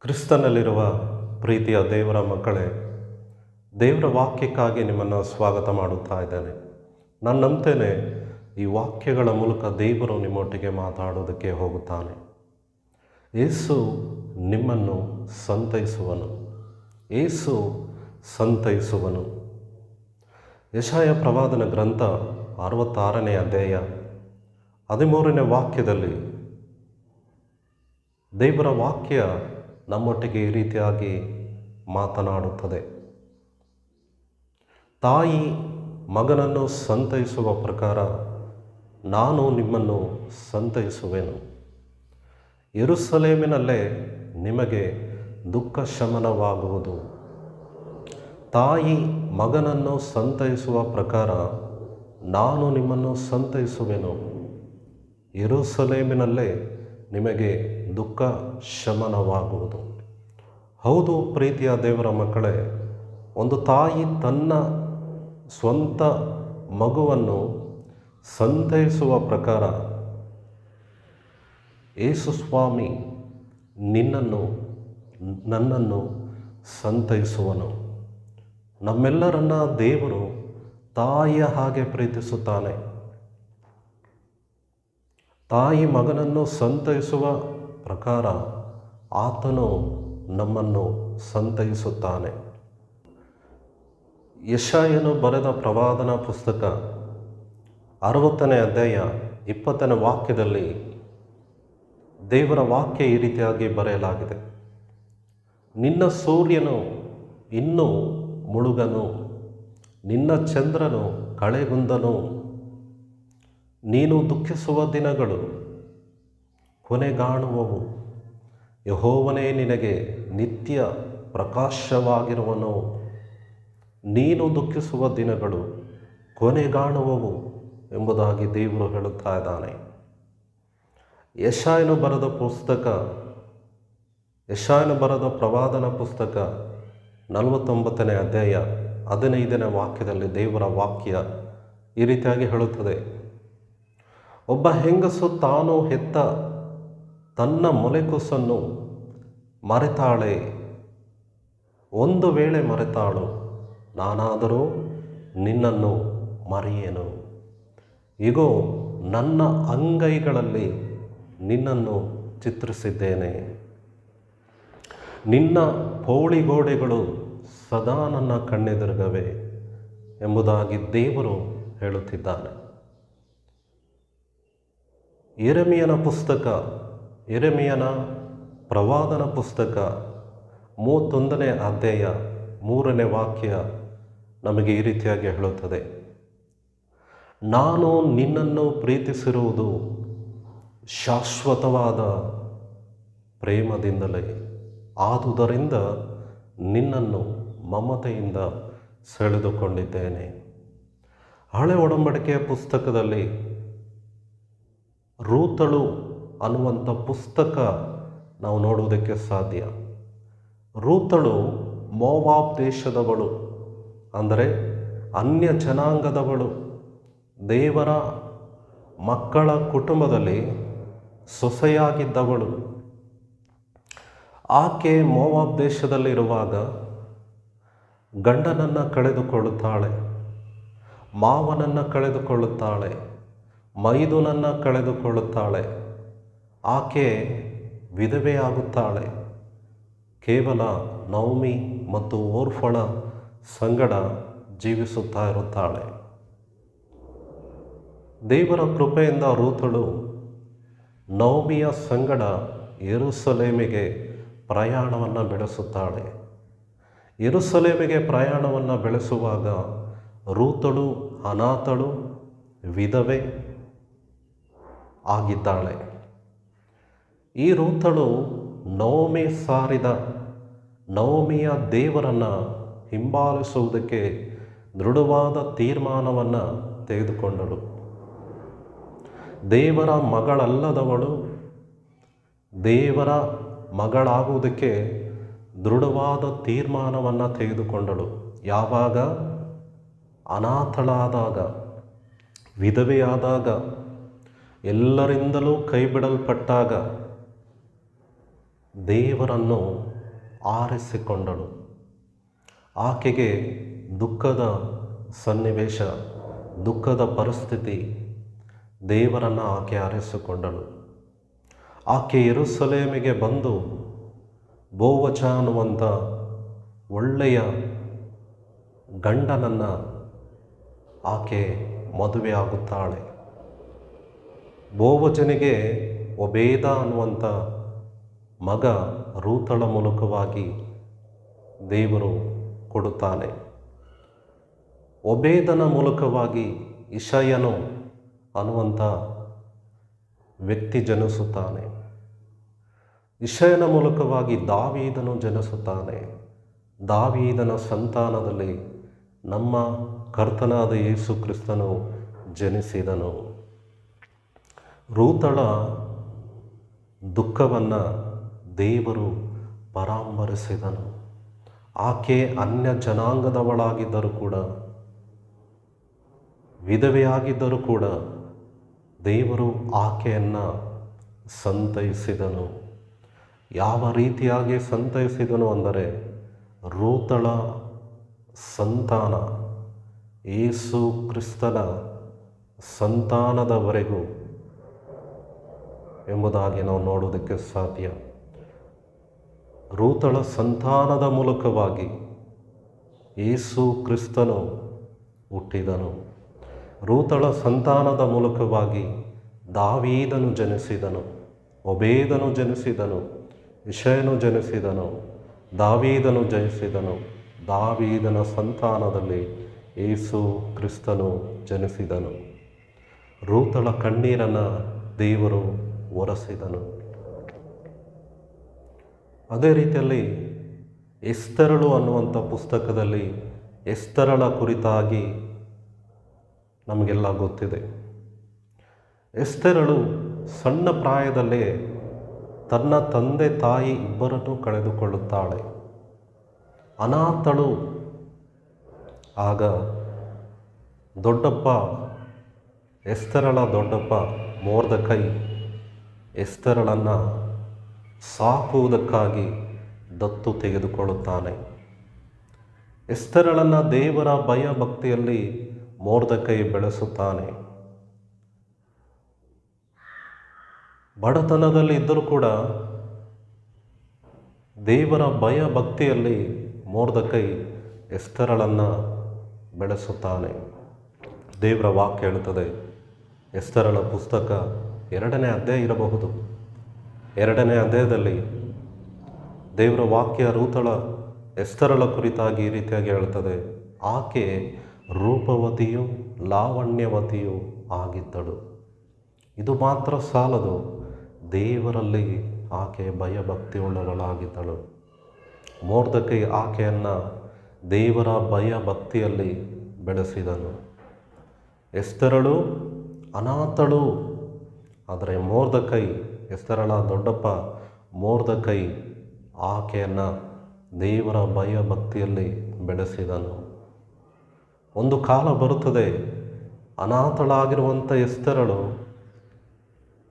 ಕ್ರಿಸ್ತನಲ್ಲಿರುವ ಪ್ರೀತಿಯ ದೇವರ ಮಕ್ಕಳೇ, ದೇವರ ವಾಕ್ಯಕ್ಕಾಗಿ ನಿಮ್ಮನ್ನು ಸ್ವಾಗತ ಮಾಡುತ್ತಾ ಇದ್ದೇನೆ. ನನ್ನಂತೆಯೇ ಈ ವಾಕ್ಯಗಳ ಮೂಲಕ ದೇವರು ನಿಮ್ಮೊಟ್ಟಿಗೆ ಮಾತಾಡೋದಕ್ಕೆ ಹೋಗುತ್ತಾನೆ. ಏಸು ನಿಮ್ಮನ್ನು ಸಂತೈಸುವನು. ಏಸು ಸಂತೈಸುವನು. ಯಶಾಯ ಪ್ರವಾದನ ಗ್ರಂಥ ಅರವತ್ತಾರನೇ ಅಧ್ಯಾಯ ಹದಿಮೂರನೇ ವಾಕ್ಯದಲ್ಲಿ ದೇವರ ವಾಕ್ಯ ನಮ್ಮೊಟ್ಟಿಗೆ ಈ ರೀತಿಯಾಗಿ ಮಾತನಾಡುತ್ತದೆ. ತಾಯಿ ಮಗನನ್ನು ಸಂತೈಸುವ ಪ್ರಕಾರ ನಾನು ನಿಮ್ಮನ್ನು ಸಂತೈಸುವೆನು. ಯೆರೂಸಲೇಮಿನಲ್ಲೇ ನಿಮಗೆ ದುಃಖ ಶಮನವಾಗುವುದು. ತಾಯಿ ಮಗನನ್ನು ಸಂತೈಸುವ ಪ್ರಕಾರ ನಾನು ನಿಮ್ಮನ್ನು ಸಂತೈಸುವೆನು. ಯೆರೂಸಲೇಮಿನಲ್ಲೇ ನಿಮಗೆ ದುಃಖ ಶಮನವಾಗುವುದು. ಹೌದು ಪ್ರೀತಿಯ ದೇವರ ಮಕ್ಕಳೇ, ಒಂದು ತಾಯಿ ತನ್ನ ಸ್ವಂತ ಮಗುವನ್ನು ಸಂತೈಸುವ ಪ್ರಕಾರ ಏಸು ಸ್ವಾಮಿ ನಿನ್ನನ್ನು, ನನ್ನನ್ನು ಸಂತೈಸುವನು. ನಮ್ಮೆಲ್ಲರನ್ನ ದೇವರು ತಾಯಿಯ ಹಾಗೆ ಪ್ರೀತಿಸುತ್ತಾನೆ. ತಾಯಿ ಮಗನನ್ನು ಸಂತೈಸುವ ಪ್ರಕಾರ ಆತನು ನಮ್ಮನ್ನು ಸಂತೈಸುತ್ತಾನೆ. ಯಶಾಯನು ಬರೆದ ಪ್ರವಾದನ ಪುಸ್ತಕ ಅರವತ್ತನೇ ಅಧ್ಯಾಯ ಇಪ್ಪತ್ತನೇ ವಾಕ್ಯದಲ್ಲಿ ದೇವರ ವಾಕ್ಯ ಈ ರೀತಿಯಾಗಿ ಬರೆಯಲಾಗಿದೆ. ನಿನ್ನ ಸೂರ್ಯನು ಇನ್ನೂ ಮುಳುಗನು, ನಿನ್ನ ಚಂದ್ರನು ಕಳೆಗುಂದನು, ನೀನು ದುಃಖಿಸುವ ದಿನಗಳು ಕೊನೆಗಾಣುವವು. ಯಹೋವನೇ ನಿನಗೆ ನಿತ್ಯ ಪ್ರಕಾಶವಾಗಿರುವನು. ನೀನು ದುಃಖಿಸುವ ದಿನಗಳು ಕೊನೆಗಾಣುವವು ಎಂಬುದಾಗಿ ದೇವರು ಹೇಳುತ್ತಾ ಇದ್ದಾನೆ. ಯಶಾಯನು ಬರೆದ ಪುಸ್ತಕ, ಯಶಾಯನು ಬರೆದ ಪ್ರವಾದನ ಪುಸ್ತಕ ನಲವತ್ತೊಂಬತ್ತನೇ ಅಧ್ಯಾಯ ಹದಿನೈದನೇ ವಾಕ್ಯದಲ್ಲಿ ದೇವರ ವಾಕ್ಯ ಈ ರೀತಿಯಾಗಿ ಹೇಳುತ್ತದೆ. ಒಬ್ಬ ಹೆಂಗಸು ತಾನು ಹೆತ್ತ ತನ್ನ ಮೊಲೆಕುಸನ್ನು ಮರೆತಾಳೆ. ಒಂದು ವೇಳೆ ಮರೆತಾಳು, ನಾನಾದರೂ ನಿನ್ನನ್ನು ಮರೆಯೇನು? ಇಗೋ, ನನ್ನ ಅಂಗೈಗಳಲ್ಲಿ ನಿನ್ನನ್ನು ಚಿತ್ರಿಸಿದ್ದೇನೆ. ನಿನ್ನ ಪೌಳಿಗೋಡೆಗಳು ಸದಾ ನನ್ನ ಕಣ್ಣೆದುರುಗವೆ ಎಂಬುದಾಗಿ ದೇವರು ಹೇಳುತ್ತಿದ್ದಾನೆ. ಎರೆಮಿಯನ ಪುಸ್ತಕ ಎರೆಮಿಯನ ಪ್ರವಾದನ ಪುಸ್ತಕ ಮೂವತ್ತೊಂದನೇ ಅಧ್ಯಾಯ ಮೂರನೇ ವಾಕ್ಯ ನಮಗೆ ಈ ರೀತಿಯಾಗಿ ಹೇಳುತ್ತದೆ. ನಾನು ನಿನ್ನನ್ನು ಪ್ರೀತಿಸಿರುವುದು ಶಾಶ್ವತವಾದ ಪ್ರೇಮದಿಂದಲೇ. ಆದುದರಿಂದ ನಿನ್ನನ್ನು ಮಮತೆಯಿಂದ ಸೆಳೆದುಕೊಂಡಿದ್ದೇನೆ. ಹಳೆ ಒಡಂಬಡಿಕೆಯ ಪುಸ್ತಕದಲ್ಲಿ ರೂತಳು ಅನ್ನುವಂಥ ಪುಸ್ತಕ ನಾವು ನೋಡುವುದಕ್ಕೆ ಸಾಧ್ಯ. ರೂತಳು ಮೋವಾಬ್ ದೇಶದವಳು, ಅಂದರೆ ಅನ್ಯ ಜನಾಂಗದವಳು. ದೇವರ ಮಕ್ಕಳ ಕುಟುಂಬದಲ್ಲಿ ಸೊಸೆಯಾಗಿದ್ದವಳು. ಆಕೆ ಮೋವಾಬ್ ದೇಶದಲ್ಲಿರುವಾಗ ಗಂಡನನ್ನು ಕಳೆದುಕೊಳ್ಳುತ್ತಾಳೆ, ಮಾವನನ್ನು ಕಳೆದುಕೊಳ್ಳುತ್ತಾಳೆ, ಮೈದುನನ್ನು ಕಳೆದುಕೊಳ್ಳುತ್ತಾಳೆ. ಆಕೆ ವಿಧವೆಯಾಗುತ್ತಾಳೆ ಕೇವಲ ನವಮಿ ಮತ್ತು ಓರ್ಫಳ ಸಂಗಡ ಜೀವಿಸುತ್ತಾ ಇರುತ್ತಾಳೆ. ದೇವರ ಕೃಪೆಯಿಂದ ರೂತಳು ನವಮಿಯ ಸಂಗಡ ಎರುಸಲೇಮಿಗೆ ಪ್ರಯಾಣವನ್ನು ಬೆಳೆಸುತ್ತಾಳೆ. ಎರುಸಲೇಮಿಗೆ ಪ್ರಯಾಣವನ್ನು ಬೆಳೆಸುವಾಗ ರೂತಳು ಅನಾಥಳು ವಿಧವೆ ಆಗಿದ್ದಾಳೆ. ಈ ರೂತಳು ನವಮಿ ಸಾರಿದ ನವಮಿಯ ದೇವರನ್ನು ಹಿಂಬಾಲಿಸುವುದಕ್ಕೆ ದೃಢವಾದ ತೀರ್ಮಾನವನ್ನು ತೆಗೆದುಕೊಂಡಳು. ದೇವರ ಮಗಳಲ್ಲದವಳು ದೇವರ ಮಗಳಾಗುವುದಕ್ಕೆ ದೃಢವಾದ ತೀರ್ಮಾನವನ್ನು ತೆಗೆದುಕೊಂಡಳು. ಯಾವಾಗ? ಅನಾಥಳಾದಾಗ, ವಿಧವೆಯಾದಾಗ, ಎಲ್ಲರಿಂದಲೂ ಕೈ ಬಿಡಲ್ಪಟ್ಟಾಗ ದೇವರನ್ನು ಆರಿಸಿಕೊಂಡಳು ಆಕೆಗೆ ದುಃಖದ ಸನ್ನಿವೇಶ, ದುಃಖದ ಪರಿಸ್ಥಿತಿ, ದೇವರನ್ನು ಆಕೆ ಆರಿಸಿಕೊಂಡಳು ಆಕೆ ಯೆರೂಸಲೇಮಿಗೆ ಬಂದು ಬೋವಚ ಅನ್ನುವಂಥ ಒಳ್ಳೆಯ ಗಂಡನನ್ನು ಆಕೆ ಮದುವೆ ಆಗುತ್ತಾಳೆ. ಬೋವಚನಿಗೆ ಒಬೇದ ಅನ್ನುವಂಥ ಮಗ ರೂತಳ ಮೂಲಕವಾಗಿ ದೇವರು ಕೊಡುತ್ತಾನೆ. ಒಬೇದನ ಮೂಲಕವಾಗಿ ಇಷಯನು ಅನ್ನುವಂಥ ವ್ಯಕ್ತಿ ಜನಿಸುತ್ತಾನೆ. ಇಶಯನ ಮೂಲಕವಾಗಿ ದಾವೀದನು ಜನಿಸುತ್ತಾನೆ. ದಾವೀದನ ಸಂತಾನದಲ್ಲಿ ನಮ್ಮ ಕರ್ತನಾದ ಯೇಸು ಕ್ರಿಸ್ತನು ಜನಿಸಿದನು. ರೂತಳ ದುಃಖವನ್ನು ದೇವರು ಪರಾಂಬರಿಸಿದನು. ಆಕೆ ಅನ್ಯ ಜನಾಂಗದವಳಾಗಿದ್ದರೂ ಕೂಡ, ವಿಧವೆಯಾಗಿದ್ದರೂ ಕೂಡ ದೇವರು ಆಕೆಯನ್ನು ಸಂತೈಸಿದನು. ಯಾವ ರೀತಿಯಾಗಿ ಸಂತೈಸಿದನು ಅಂದರೆ, ರೂತಳ ಸಂತಾನ ಏಸು ಕ್ರಿಸ್ತನ ಸಂತಾನದವರೆಗೂ ಎಂಬುದಾಗಿ ನಾವು ನೋಡೋದಕ್ಕೆ ಸಾಧ್ಯ. ರೂತಳ ಸಂತಾನದ ಮೂಲಕವಾಗಿ ಏಸು ಕ್ರಿಸ್ತನು ಹುಟ್ಟಿದನು. ರೂತಳ ಸಂತಾನದ ಮೂಲಕವಾಗಿ ದಾವೀದನು ಜನಿಸಿದನು ಒಬೇದನು ಜನಿಸಿದನು, ಇಷಯನು ಜನಿಸಿದನು, ದಾವೀದನು ಜನಿಸಿದನು, ದಾವೀದನ ಸಂತಾನದಲ್ಲಿ ಏಸು ಕ್ರಿಸ್ತನು ಜನಿಸಿದನು. ರೂತಳ ಕಣ್ಣೀರನ್ನು ದೇವರು ಒರೆಸಿದನು. ಅದೇ ರೀತಿಯಲ್ಲಿ ಎಸ್ತರಳು ಅನ್ನುವಂಥ ಪುಸ್ತಕದಲ್ಲಿ ಎಸ್ತರಳ ಕುರಿತಾಗಿ ನಮಗೆಲ್ಲ ಗೊತ್ತಿದೆ. ಎಸ್ತರಳು ಸಣ್ಣ ಪ್ರಾಯದಲ್ಲೇ ತನ್ನ ತಂದೆ ತಾಯಿ ಇಬ್ಬರನ್ನು ಕಳೆದುಕೊಳ್ಳುತ್ತಾಳೆ. ಅನಾಥಳು ಆಗ ದೊಡ್ಡಪ್ಪ, ಎಸ್ತರಳ ದೊಡ್ಡಪ್ಪ ಮೋರ್ದ ಕೈ ಎಸ್ತರಳನ್ನು ಸಾಕುವುದಕ್ಕಾಗಿ ದತ್ತು ತೆಗೆದುಕೊಳ್ಳುತ್ತಾನೆ. ಎಸ್ತರಳನ್ನು ದೇವರ ಭಯ ಭಕ್ತಿಯಲ್ಲಿ ಮೋರ್ದಕೈ ಬೆಳೆಸುತ್ತಾನೆ. ಬಡತನದಲ್ಲಿ ಇದ್ದರೂ ಕೂಡ ದೇವರ ಭಯ ಭಕ್ತಿಯಲ್ಲಿ ಮೋರ್ದಕೈ ಎಸ್ತರಳನ್ನು ಬೆಳೆಸುತ್ತಾನೆ. ದೇವರ ವಾಕ್ಯ ಹೇಳುತ್ತದೆ, ಎಸ್ತರಳ ಪುಸ್ತಕ ಎರಡನೇ ಅಧ್ಯಾಯ ಇರಬಹುದು. ಎರಡನೇ ಅಧ್ಯಾಯದಲ್ಲಿ ದೇವರ ವಾಕ್ಯ ರೂತಳ ಎಸ್ತರಳ ಕುರಿತಾಗಿ ಈ ರೀತಿಯಾಗಿ ಹೇಳುತ್ತದೆ ಆಕೆ ರೂಪವತಿಯು ಲಾವಣ್ಯವತಿಯು ಆಗಿದ್ದಳು. ಇದು ಮಾತ್ರ ಸಾಲದು. ದೇವರಲ್ಲಿ ಆಕೆ ಭಯಭಕ್ತಿ ಉಳ್ಳವಳಾಗಿದ್ದಳು ಮೋರ್ಧಕೈ ಆಕೆಯನ್ನು ದೇವರ ಭಯ ಭಕ್ತಿಯಲ್ಲಿ ಬೆಳೆಸಿದನು. ಎಸ್ತರಳು ಅನಾಥಳು. ಆದರೆ ಮೋರ್ದಕೈ ಎಸ್ತರಳ ದೊಡ್ಡಪ್ಪ ಮೋರ್ದಕೈ ಆಕೆಯನ್ನು ದೇವರ ಭಯ ಭಕ್ತಿಯಲ್ಲಿ ಬೆಳೆಸಿದನು. ಒಂದು ಕಾಲ ಬರುತ್ತದೆ ಅನಾಥಳಾಗಿರುವಂಥ ಎಸ್ತರಳು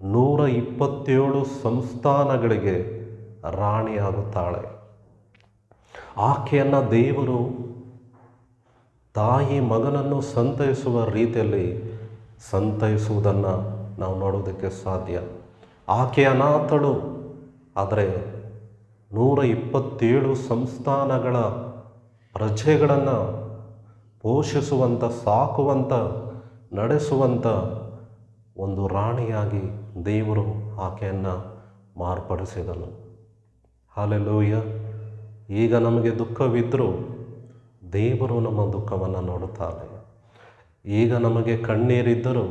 ನೂರ ಇಪ್ಪತ್ತೇಳು ಸಂಸ್ಥಾನಗಳಿಗೆ ರಾಣಿಯಾಗುತ್ತಾಳೆ. ಆಕೆಯನ್ನು ದೇವರು ತಾಯಿ ಮಗನನ್ನು ಸಂತೈಸುವ ರೀತಿಯಲ್ಲಿ ಸಂತೈಸುವುದನ್ನು ನಾವು ನೋಡೋದಕ್ಕೆ ಸಾಧ್ಯ. ಆಕೆ ಅನಾಥಳು ಆದರೆ ನೂರ ಇಪ್ಪತ್ತೇಳು ಸಂಸ್ಥಾನಗಳ ಪ್ರಜೆಗಳನ್ನು ಪೋಷಿಸುವಂಥ ಸಾಕುವಂಥ ನಡೆಸುವಂಥ ಒಂದು ರಾಣಿಯಾಗಿ ದೇವರು ಆಕೆಯನ್ನು ಮಾರ್ಪಡಿಸಿದನು. ಹಾಲೆಲೂಯ ಈಗ ನಮಗೆ ದುಃಖವಿದ್ದರೂ ದೇವರು ನಮ್ಮ ದುಃಖವನ್ನು ನೋಡುತ್ತಾನೆ. ಈಗ ನಮಗೆ ಕಣ್ಣೀರಿದ್ದರೂ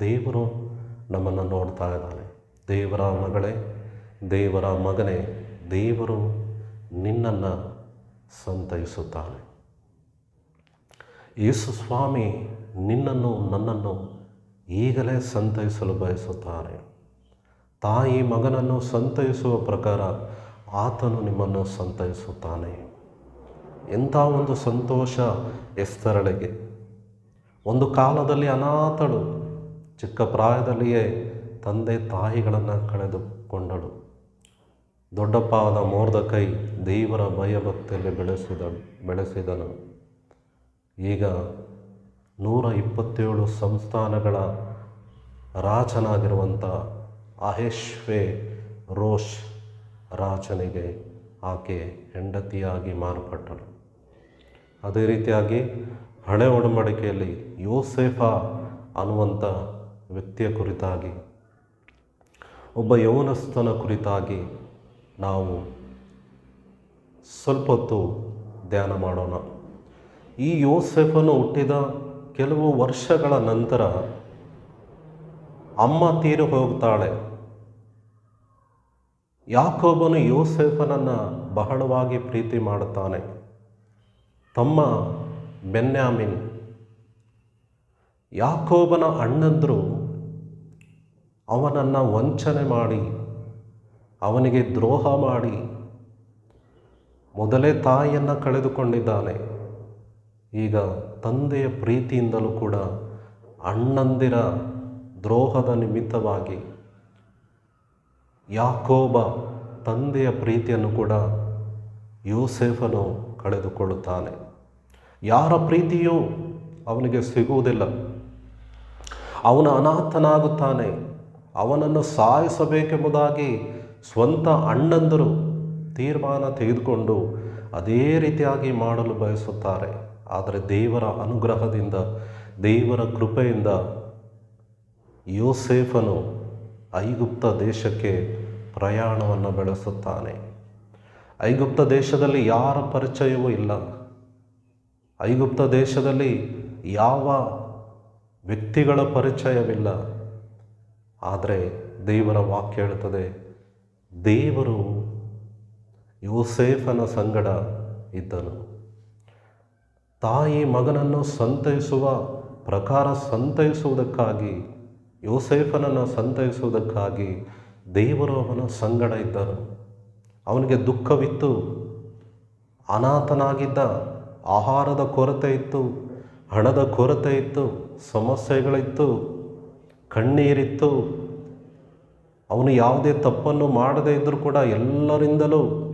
ದೇವರು ನಮ್ಮನ್ನು ನೋಡ್ತಾ ಇದ್ದಾನೆ. ದೇವರ ಮಗಳೇ, ದೇವರ ಮಗನೇ, ದೇವರು ನಿನ್ನನ್ನು ಸಂತೈಸುತ್ತಾನೆ. ಯೇಸು ಸ್ವಾಮಿ ನಿನ್ನನ್ನು, ನನ್ನನ್ನು ಈಗಲೇ ಸಂತೈಸಲು ಬಯಸುತ್ತಾರೆ. ತಾಯಿ ಮಗನನ್ನು ಸಂತೈಸುವ ಪ್ರಕಾರ ಆತನು ನಿಮ್ಮನ್ನು ಸಂತೈಸುತ್ತಾನೆ. ಎಂಥ ಒಂದು ಸಂತೋಷ ಎಸ್ತರಳಿಗೆ. ಒಂದು ಕಾಲದಲ್ಲಿ ಅನಾಥಳು, ಚಿಕ್ಕ ಪ್ರಾಯದಲ್ಲಿಯೇ ತಂದೆ ತಾಯಿಗಳನ್ನು ಕಳೆದುಕೊಂಡಳು. ದೊಡ್ಡಪ್ಪ ಆದ ಮೋರ್ದಕೈ ದೇವರ ಭಯಭಕ್ತಿಯಲ್ಲಿ ಬೆಳೆಸಿದ, ಬೆಳೆಸಿದನು. ಈಗ ನೂರ ಇಪ್ಪತ್ತೇಳು ಸಂಸ್ಥಾನಗಳ ರಾಜನಾಗಿರುವಂಥ ಅಹೇಶ್ವೆ ರೋಷ್ ರಾಜನಿಗೆ ಆಕೆ ಹೆಂಡತಿಯಾಗಿ ಮಾರ್ಪಟ್ಟಳು. ಅದೇ ರೀತಿಯಾಗಿ ಹಳೆ ಒಡಂಬಡಿಕೆಯಲ್ಲಿ ಯೋಸೇಫ ಅನ್ನುವಂಥ ವ್ಯಕ್ತಿಯ ಕುರಿತಾಗಿ ಒಬ್ಬ ಯೌವನಸ್ಥನ ಕುರಿತಾಗಿ ನಾವು ಸ್ವಲ್ಪ ಹೊತ್ತು ಧ್ಯಾನ ಮಾಡೋಣ. ಈ ಯೋಸೆಫನು ಹುಟ್ಟಿದ ಕೆಲವು ವರ್ಷಗಳ ನಂತರ ಅಮ್ಮ ತೀರು ಹೋಗ್ತಾಳೆ. ಯಾಕೋಬನು ಯೋಸೆಫನನ್ನು ಬಹಳವಾಗಿ ಪ್ರೀತಿ ಮಾಡುತ್ತಾನೆ. ತಮ್ಮ ಬೆನ್ಯಾಮಿನ್ ಯಾಕೋಬನ ಅಣ್ಣಂದರು ಅವನನ್ನು ವಂಚನೆ ಮಾಡಿ, ಅವನಿಗೆ ದ್ರೋಹ ಮಾಡಿ, ಮೊದಲೇ ತಾಯಿಯನ್ನು ಕಳೆದುಕೊಂಡಿದ್ದಾನೆ. ಈಗ ತಂದೆಯ ಪ್ರೀತಿಯಿಂದಲೂ ಕೂಡ ಅಣ್ಣಂದಿರ ದ್ರೋಹದ ನಿಮಿತ್ತವಾಗಿ ಯಾಕೋಬ ತಂದೆಯ ಪ್ರೀತಿಯನ್ನು ಕೂಡ ಯೋಸೇಫನು ಕಳೆದುಕೊಳ್ಳುತ್ತಾನೆ. ಯಾರ ಪ್ರೀತಿಯೂ ಅವನಿಗೆ ಸಿಗುವುದಿಲ್ಲ. ಅವನು ಅನಾಥನಾಗುತ್ತಾನೆ. ಅವನನ್ನು ಸಾಯಿಸಬೇಕೆಂಬುದಾಗಿ ಸ್ವಂತ ಅಣ್ಣಂದರು ತೀರ್ಮಾನ ತೆಗೆದುಕೊಂಡು ಅದೇ ರೀತಿಯಾಗಿ ಮಾಡಲು ಬಯಸುತ್ತಾರೆ. ಆದರೆ ದೇವರ ಅನುಗ್ರಹದಿಂದ, ದೇವರ ಕೃಪೆಯಿಂದ ಯೋಸೇಫನು ಐಗುಪ್ತ ದೇಶಕ್ಕೆ ಪ್ರಯಾಣವನ್ನು ಬೆಳೆಸುತ್ತಾನೆ. ಐಗುಪ್ತ ದೇಶದಲ್ಲಿ ಯಾರ ಪರಿಚಯವೂ ಇಲ್ಲ. ಐಗುಪ್ತ ದೇಶದಲ್ಲಿ ಯಾವ ವ್ಯಕ್ತಿಗಳ ಪರಿಚಯವಿಲ್ಲ. ಆದರೆ ದೇವರ ವಾಕ್ಯ ಹೇಳ್ತದೆ ದೇವರು ಯೋಸೇಫನ ಸಂಗಡ ಇದ್ದನು. ತಾಯಿ ಮಗನನ್ನು ಸಂತೈಸುವ ಪ್ರಕಾರ ಸಂತೈಸುವುದಕ್ಕಾಗಿ, ಯೋಸೇಫನನ್ನು ಸಂತೈಸುವುದಕ್ಕಾಗಿ ದೇವರು ಅವನ ಸಂಗಡ ಇದ್ದನು. ಅವನಿಗೆ ದುಃಖವಿತ್ತು, ಅನಾಥನಾಗಿದ್ದ ಆಹಾರದ ಕೊರತೆ ಇತ್ತು, ಹಣದ ಕೊರತೆ ಇತ್ತು, ಸಮಸ್ಯೆಗಳಿತ್ತು. ಕಣ್ಣೀರಿತ್ತು. ಅವನು ಯಾವುದೇ ತಪ್ಪನ್ನು ಮಾಡದೇ ಇದ್ದರೂ ಕೂಡ ಎಲ್ಲರಿಂದಲೂ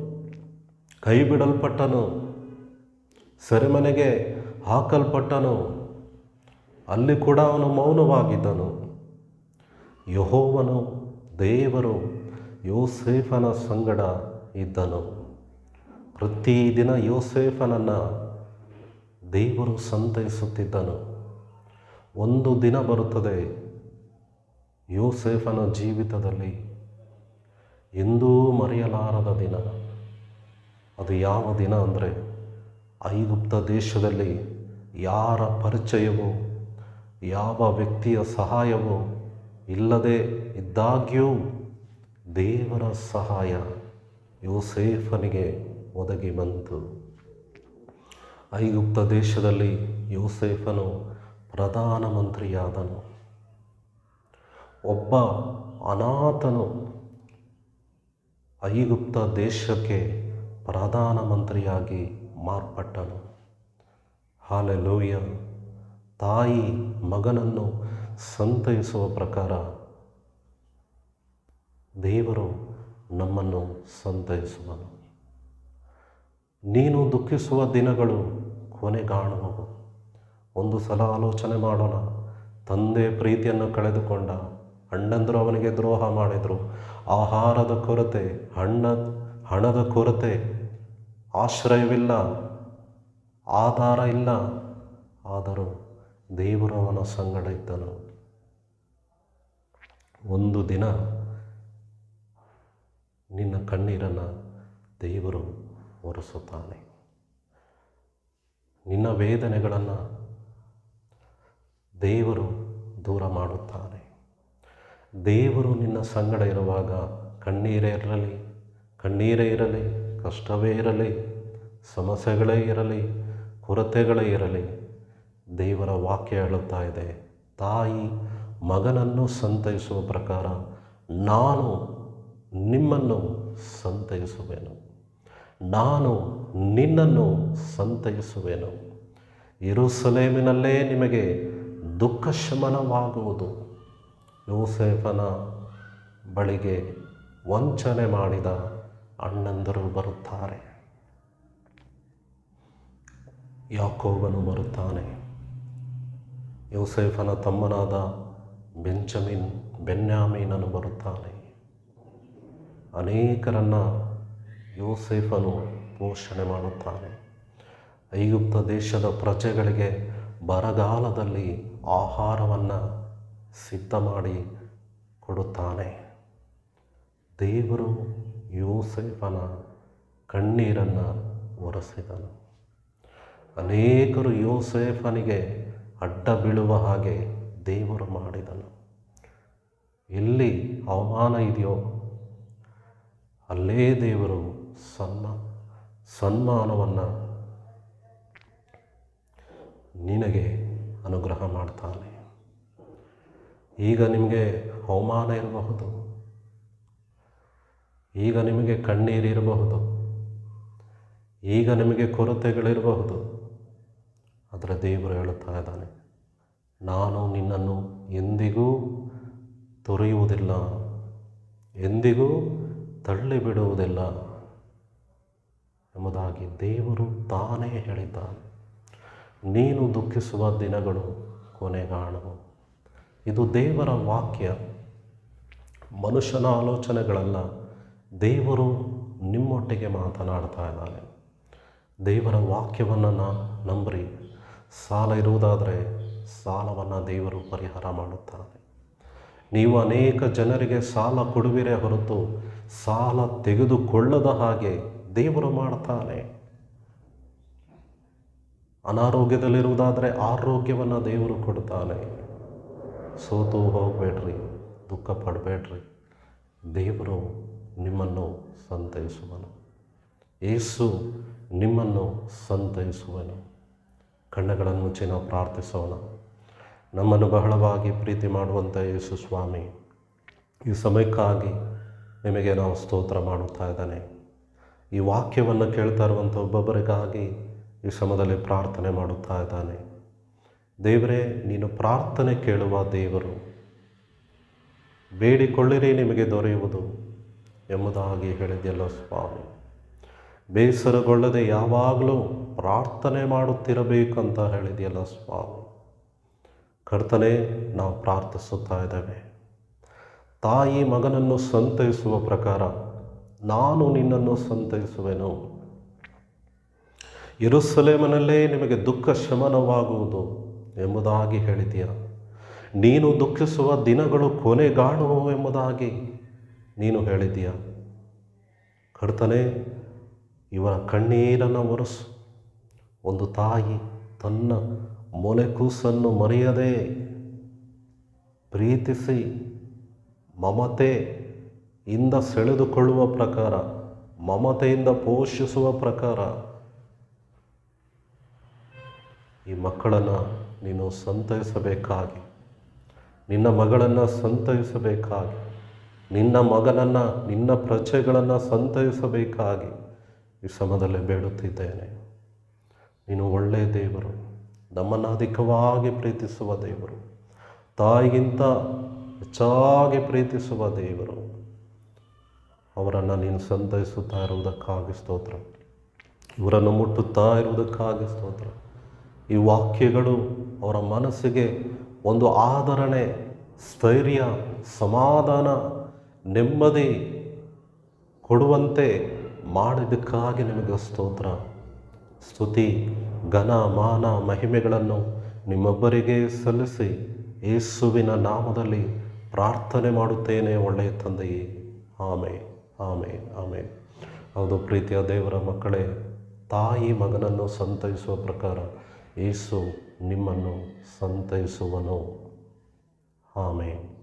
ಕೈ ಬಿಡಲ್ಪಟ್ಟನು ಸೆರೆಮನೆಗೆ ಹಾಕಲ್ಪಟ್ಟನು. ಅಲ್ಲಿ ಕೂಡ ಅವನು ಮೌನವಾಗಿದ್ದನು. ಯಹೋವನು ದೇವರು ಯೋಸೇಫನ ಸಂಗಡ ಇದ್ದನು. ಪ್ರತಿದಿನ ಯೋಸೇಫನನ್ನು ದೇವರು ಸಂತೈಸುತ್ತಿದ್ದನು. ಒಂದು ದಿನ ಬರುತ್ತದೆ. ಯೋಸೇಫನ ಜೀವಿತದಲ್ಲಿ ಎಂದೂ ಮರೆಯಲಾರದ ದಿನ. ಅದು ಯಾವ ದಿನ ಅಂದರೆ ಐಗುಪ್ತ ದೇಶದಲ್ಲಿ ಯಾರ ಪರಿಚಯವೋ, ಯಾವ ವ್ಯಕ್ತಿಯ ಸಹಾಯವೋ ಇಲ್ಲದೆ ಇದ್ದಾಗ್ಯೂ ದೇವರ ಸಹಾಯ ಯೋಸೇಫನಿಗೆ ಒದಗಿ ಬಂತು. ಐಗುಪ್ತ ದೇಶದಲ್ಲಿ ಯೋಸೇಫನು ಪ್ರಧಾನಮಂತ್ರಿಯಾದನು ಒಬ್ಬ ಅನಾಥನು ಐಗುಪ್ತ ದೇಶಕ್ಕೆ ಪ್ರಧಾನಮಂತ್ರಿಯಾಗಿ ಮಾರ್ಪಟ್ಟನು. ಹಾಲೆ ಲೋಯ್ಯ ತಾಯಿ ಮಗನನ್ನು ಸಂತೈಸುವ ಪ್ರಕಾರ ದೇವರು ನಮ್ಮನ್ನು ಸಂತೈಸುವನು. ನೀನು ದುಃಖಿಸುವ ದಿನಗಳು ಕೊನೆಗಾಣುವವು. ಒಂದು ಸಲ ಆಲೋಚನೆ ಮಾಡೋಣ. ತಂದೆ ಪ್ರೀತಿಯನ್ನು ಕಳೆದುಕೊಂಡ ಅಣ್ಣಂದರು ಅವನಿಗೆ ದ್ರೋಹ ಮಾಡಿದರು. ಆಹಾರದ ಕೊರತೆ, ಹಣ್ಣ, ಹಣದ ಕೊರತೆ, ಆಶ್ರಯವಿಲ್ಲ, ಆಧಾರ ಇಲ್ಲ. ಆದರೂ ದೇವರು ಅವನ ಸಂಗಡ ಇದ್ದನು. ಒಂದು ದಿನ ನಿನ್ನ ಕಣ್ಣೀರನ್ನು ದೇವರು ಒರೆಸುತ್ತಾನೆ. ನಿನ್ನ ವೇದನೆಗಳನ್ನು ದೇವರು ದೂರ ಮಾಡುತ್ತಾನೆ. ದೇವರು ನಿನ್ನ ಸಂಗಡ ಇರುವಾಗ ಕಣ್ಣೀರೇ ಇರಲಿ ಕಣ್ಣೀರೇ ಇರಲಿ, ಕಷ್ಟವೇ ಇರಲಿ, ಸಮಸ್ಯೆಗಳೇ ಇರಲಿ, ಕೊರತೆಗಳೇ ಇರಲಿ. ದೇವರ ವಾಕ್ಯ ಹೇಳುತ್ತಾ ಇದೆ, ತಾಯಿ ಮಗನನ್ನು ಸಂತೈಸುವ ಪ್ರಕಾರ ನಾನು ನಿಮ್ಮನ್ನು ಸಂತೈಸುವೆನು. ನಾನು ನಿನ್ನನ್ನು ಸಂತೈಸುವೆನು. ಇರುಸಲೇಮಿನಲ್ಲೇ ನಿಮಗೆ ದುಃಖ ಶಮನವಾಗುವುದು ಯೋಸೇಫನ ಬಳಿಗೆ ವಂಚನೆ ಮಾಡಿದ ಅಣ್ಣಂದರು ಬರುತ್ತಾರೆ. ಯಾಕೋಬನು ಬರುತ್ತಾನೆ. ಯೋಸೇಫನ ತಮ್ಮನಾದ ಬೆಂಚಮಿನ್, ಬೆನ್ಯಾಮೀನನು ಬರುತ್ತಾನೆ. ಅನೇಕರನ್ನು ಯೋಸೇಫನು ಪೋಷಣೆ ಮಾಡುತ್ತಾನೆ. ಐಗುಪ್ತ ದೇಶದ ಪ್ರಜೆಗಳಿಗೆ ಬರಗಾಲದಲ್ಲಿ ಆಹಾರವನ್ನು ಸಿದ್ಧ ಮಾಡಿ ಕೊಡುತ್ತಾನೆ. ದೇವರು ಯೋಸೇಫನ ಕಣ್ಣೀರನ್ನು ಒರೆಸಿದನು. ಅನೇಕರು ಯೋಸೇಫನಿಗೆ ಅಡ್ಡ ಬೀಳುವ ಹಾಗೆ ದೇವರು ಮಾಡಿದನು. ಎಲ್ಲಿ ಅವಮಾನ ಇದೆಯೋ ಅಲ್ಲೇ ದೇವರು ಸನ್ಮ, ಸನ್ಮಾನವನ್ನು ನಿನಗೆ ಅನುಗ್ರಹ ಮಾಡ್ತಾನೆ. ಈಗ ನಿಮಗೆ ಅವಮಾನ ಇರಬಹುದು. ಈಗ ನಿಮಗೆ ಕಣ್ಣೀರಿರಬಹುದು ಈಗ ನಿಮಗೆ ಕೊರತೆಗಳಿರಬಹುದು. ಆದರೆ ದೇವರು ಹೇಳುತ್ತಾ ಇದ್ದಾನೆ, ನಾನು ನಿನ್ನನ್ನು ಎಂದಿಗೂ ತೊರೆಯುವುದಿಲ್ಲ, ಎಂದಿಗೂ ತಳ್ಳಿಬಿಡುವುದಿಲ್ಲ ಎಂಬುದಾಗಿ ದೇವರು ತಾನೇ ಹೇಳಿದ್ದಾನೆ. ನೀನು ದುಃಖಿಸುವ ದಿನಗಳು ಕೊನೆಗಾಣವು ಇದು ದೇವರ ವಾಕ್ಯ. ಮನುಷ್ಯನ ಆಲೋಚನೆಗಳಲ್ಲ ದೇವರು ನಿಮ್ಮೊಟ್ಟಿಗೆ ಮಾತನಾಡ್ತಾ ಇದ್ದಾನೆ. ದೇವರ ವಾಕ್ಯವನ್ನು ನಂಬ್ರಿ. ಸಾಲ ಇರುವುದಾದರೆ ಸಾಲವನ್ನು ದೇವರು ಪರಿಹಾರ ಮಾಡುತ್ತಾನೆ. ನೀವು ಅನೇಕ ಜನರಿಗೆ ಸಾಲ ಕೊಡುವಿರೇ ಹೊರತು ಸಾಲ ತೆಗೆದುಕೊಳ್ಳದ ಹಾಗೆ ದೇವರು ಮಾಡ್ತಾನೆ. ಅನಾರೋಗ್ಯದಲ್ಲಿರುವುದಾದರೆ ಆರೋಗ್ಯವನ್ನು ದೇವರು ಕೊಡ್ತಾನೆ. ಸೋತು ಹೋಗಬೇಡ್ರಿ, ದುಃಖ ಪಡಬೇಡ್ರಿ. ದೇವರು ನಿಮ್ಮನ್ನು ಸಂತೈಸುವನು. ಏಸು ನಿಮ್ಮನ್ನು ಸಂತೈಸುವನು. ಕಣ್ಣುಗಳನ್ನು ಮುಚ್ಚಿ ನಾವು ಪ್ರಾರ್ಥಿಸೋಣ. ನಮ್ಮನ್ನು ಬಹಳವಾಗಿ ಪ್ರೀತಿ ಮಾಡುವಂಥ ಯೇಸು ಸ್ವಾಮಿ, ಈ ಸಮಯಕ್ಕಾಗಿ ನಿಮಗೆ ನಾವು ಸ್ತೋತ್ರ ಮಾಡುತ್ತಾ ಇದ್ದಾನೆ. ಈ ವಾಕ್ಯವನ್ನು ಕೇಳ್ತಾ ಇರುವಂಥ ಒಬ್ಬೊಬ್ಬರಿಗಾಗಿ ಈ ಸಮಯದಲ್ಲಿ ಪ್ರಾರ್ಥನೆ ಮಾಡುತ್ತಾ ಇದ್ದಾನೆ. ದೇವರೇ, ನೀನು ಪ್ರಾರ್ಥನೆ ಕೇಳುವ ದೇವರು. ಬೇಡಿಕೊಳ್ಳಿರಿ, ನಿಮಗೆ ದೊರೆಯುವುದು ಎಂಬುದಾಗಿ ಹೇಳಿದೆಯಲ್ಲ ಸ್ವಾಮಿ. ಬೇಸರಗೊಳ್ಳದೆ ಯಾವಾಗಲೂ ಪ್ರಾರ್ಥನೆ ಮಾಡುತ್ತಿರಬೇಕಂತ ಹೇಳಿದೆಯಲ್ಲ ಸ್ವಾಮಿ. ಕರ್ತನೆ, ನಾವು ಪ್ರಾರ್ಥಿಸುತ್ತಾ ಇದ್ದೇವೆ. ತಾಯಿ ಮಗನನ್ನು ಸಂತೈಸುವ ಪ್ರಕಾರ ನಾನು ನಿನ್ನನ್ನು ಸಂತೈಸುವೆನು. ಇರುಸಲೇಮನಲ್ಲೇ ನಿಮಗೆ ದುಃಖ ಶಮನವಾಗುವುದು ಎಂಬುದಾಗಿ ಹೇಳಿದೀಯ ನೀನು ದುಃಖಿಸುವ ದಿನಗಳು ಕೊನೆಗಾಣುವು ಎಂಬುದಾಗಿ ನೀನು ಹೇಳಿದೀಯ ಕರ್ತನೆ, ಇವರ ಕಣ್ಣೀರನ್ನು ಒರೆಸು. ಒಂದು ತಾಯಿ ತನ್ನ ಮೊಲೆ ಕೂಸನ್ನು ಮರೆಯದೆ ಪ್ರೀತಿಸಿ ಮಮತೆ ಇಂದ ಸೆಳೆದುಕೊಳ್ಳುವ ಪ್ರಕಾರ, ಮಮತೆಯಿಂದ ಪೋಷಿಸುವ ಪ್ರಕಾರ ಈ ಮಕ್ಕಳನ್ನು ನೀನು ಸಂತೈಸಬೇಕಾಗಿ. ನಿನ್ನ ಮಗಳನ್ನು ಸಂತೈಸಬೇಕಾಗಿ. ನಿನ್ನ ಮಗನನ್ನು, ನಿನ್ನ ಪ್ರಜೆಗಳನ್ನು ಸಂತೈಸಬೇಕಾಗಿ ಈ ಸಮಯದಲ್ಲಿ ಬೇಡುತ್ತಿದ್ದೇನೆ. ನೀನು ಒಳ್ಳೆಯ ದೇವರು ನಮ್ಮನ್ನು ಅಧಿಕವಾಗಿ ಪ್ರೀತಿಸುವ ದೇವರು, ತಾಯಿಗಿಂತ ಹೆಚ್ಚಾಗಿ ಪ್ರೀತಿಸುವ ದೇವರು. ಅವರನ್ನು ನೀನು ಸಂತೈಸುತ್ತಾ ಇರುವುದಕ್ಕಾಗಿ ಸ್ತೋತ್ರ. ಇವರನ್ನು ಮುಟ್ಟುತ್ತಾ ಇರುವುದಕ್ಕಾಗಿ ಸ್ತೋತ್ರ. ಈ ವಾಕ್ಯಗಳು ಅವರ ಮನಸ್ಸಿಗೆ ಒಂದು ಆದರಣೆ, ಸ್ಥೈರ್ಯ, ಸಮಾಧಾನ, ನೆಮ್ಮದಿ ಕೊಡುವಂತೆ ಮಾಡಿದ್ದಕ್ಕಾಗಿ ನಿಮಗೆ ಸ್ತೋತ್ರ. ಸ್ತುತಿ, ಘನ, ಮಾನ, ಮಹಿಮೆಗಳನ್ನು ನಿಮ್ಮೊಬ್ಬರಿಗೆ ಸಲ್ಲಿಸಿ ಯೇಸುವಿನ ನಾಮದಲ್ಲಿ ಪ್ರಾರ್ಥನೆ ಮಾಡುತ್ತೇನೆ, ಒಳ್ಳೆಯ ತಂದೆಯೇ. ಆಮೆ ಆಮೆ ಆಮೆ ಹೌದು, ಪ್ರೀತಿಯ ದೇವರ ಮಕ್ಕಳೇ, ತಾಯಿ ಮಗನನ್ನು ಸಂತೈಸುವ ಪ್ರಕಾರ ಯೇಸು ನಿಮ್ಮನ್ನು ಸಂತೈಸುವನು. ಆಮೆ